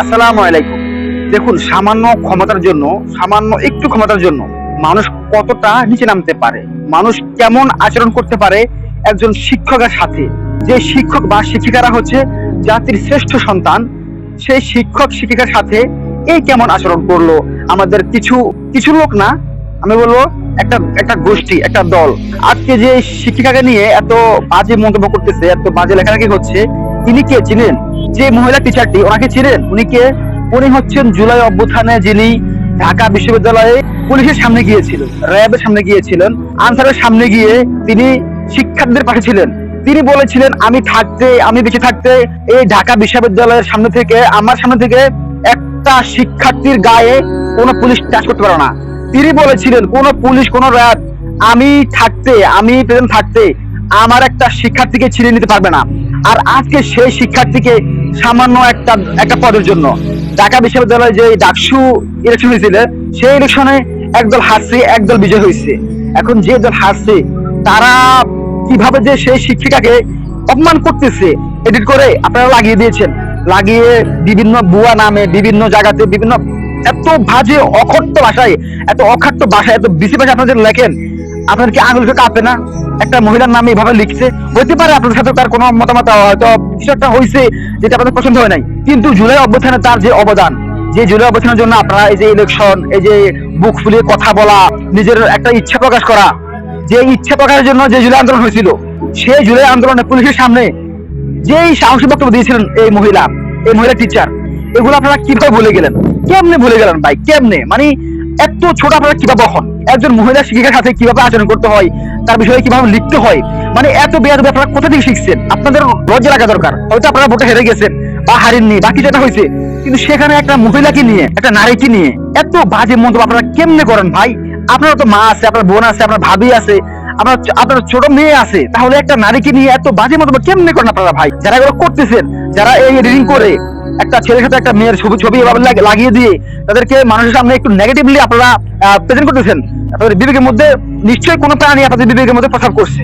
আসসালামু আলাইকুম। দেখুন, সামান্য ক্ষমতার জন্য, সামান্য একটু ক্ষমতার জন্য মানুষ কতটা নিচে নামতে পারে? মানুষ কেমন আচরণ করতে পারে একজন শিক্ষকের সাথে? যে শিক্ষক বা শিক্ষিকারা হচ্ছে জাতির শ্রেষ্ঠ সন্তান, সেই শিক্ষক, শিক্ষিকার সাথে এই কেমন আচরণ করল? আমাদের কিছু কিছু লোক না, আমি বলব একটা একটা গোষ্ঠী, একটা দল। আজকে যে শিক্ষিকাকে নিয়ে এত বাজে মন্তব্য করতেছে, এত বাজে লেখালেখি হচ্ছে তিনি কে চিনেন যে মহিলা টিচারটি ওনাকে চিনেন উনি কে? উনি হচ্ছেন জুলাই অভ্যুত্থানে যিনি ঢাকা বিশ্ববিদ্যালয়ে পুলিশের সামনে গিয়েছিলেন র্যাবের সামনে গিয়েছিলেন। আনসারের সামনে গিয়ে তিনি শিক্ষার্থীদের পাশে ছিলেন। তিনি বলেছিলেন, আমি থাকতে, আমি বেঁচে থাকতে এই ঢাকা বিশ্ববিদ্যালয়ের সামনে থেকে, আমার সামনে থেকে একটা শিক্ষার্থীর গায়ে কোনো পুলিশ টাচ করতে পারে না। তিনি বলেছিলেন, কোন পুলিশ, কোন র্যাব, আমি থাকতে, আমি প্রেজেন্ট থাকতে, আমার একটা শিক্ষার্থীকে ছিঁড়ে নিতে পারবে না। আর আজকে সেই শিক্ষার্থীকে সামান্য একটা একটা পদের জন্য। ঢাকা বিশ্ববিদ্যালয়ে যে ডাকসু ইলেকশন হয়েছিল, সেই ইলেকশনে একদল হারছে, একদল বিজয় হয়েছে। এখন যে দল হারছে, তারা কীভাবে যে সেই শিক্ষিকাকে অপমান করতেছে এডিট করে আপনারা লাগিয়ে দিয়েছেন। লাগিয়ে বিভিন্ন বুয়া নামে, বিভিন্ন জায়গাতে, বিভিন্ন এত বাজে, অখট্ট ভাষায়, এত অখাট্ট ভাষায়, এত বেশি ভাষায় আপনারা লেখেন আপনার কি আঙুলকে কাঁপে না? একটা মহিলার নামে এভাবে লিখছে। হতে পারে আপনাদের সাথে তার কোনো মতামত, হয়তো কিছু একটা হয়েছে যেটা আপনাদের পছন্দ হয় নাই। কিন্তু জুলাই অভ্যুত্থানে তার যে অবদান, যে জুলাই অভ্যুত্থানের জন্য আপনারা এই যে ইলেকশন এই যে বুক ফুলিয়ে কথা বলা, নিজের একটা ইচ্ছা প্রকাশ করা, যে ইচ্ছা প্রকাশের জন্য যে জুলাই আন্দোলন হয়েছিল, সেই জুলাই আন্দোলনে পুলিশের সামনে যেই সাহসী বক্তব্য দিয়েছিলেন এই মহিলা এই মহিলা টিচার এগুলো আপনারা কীভাবে ভুলে গেলেন? কেমনে ভুলে গেলেন ভাই? কেমনে? মানে এত ছোট আপনারা কীভাবে হন? একজন মহিলা শিক্ষিকার সাথে কীভাবে আচরণ করতে হয়, তার বিষয়ে কীভাবে লিখতে হয় মানে এত বেয়াদবি আপনারা কোথা থেকে শিখছেন? আপনাদের লজ্জা লাগা দরকার। হয়তো আপনারা ভোটে হেরে গেছেন, বা হারেননি বাকি যেটা হয়েছে। কিন্তু সেখানে একটা মহিলাকে নিয়ে, একটা নারীকে নিয়ে এত বাজে মন্তব্য আপনারা কেমনে করেন ভাই? আপনার তো মা আছে, আপনার বোন আছে, আপনার ভাবি আছে, আপনার আপনার ছোট মেয়ে আছে, তাহলে একটা নারীকে নিয়ে এত বাজে মন্তব্য কেমনে করেন আপনারা ভাই? যারা এগুলো করতেছেন, যারা এই রিডিং করে একটা ছেলের সাথে একটা মেয়ের ছবি ছবি এভাবে লাগিয়ে দিয়ে তাদেরকে মানুষের সামনে একটু নেগেটিভলি আপনারা প্রেজেন্ট করতেছেন। আপনাদের বিবেকের মধ্যে নিশ্চয়ই কোনো প্রাণী আপনাদের বিবেকের মধ্যে প্রসাব করছে।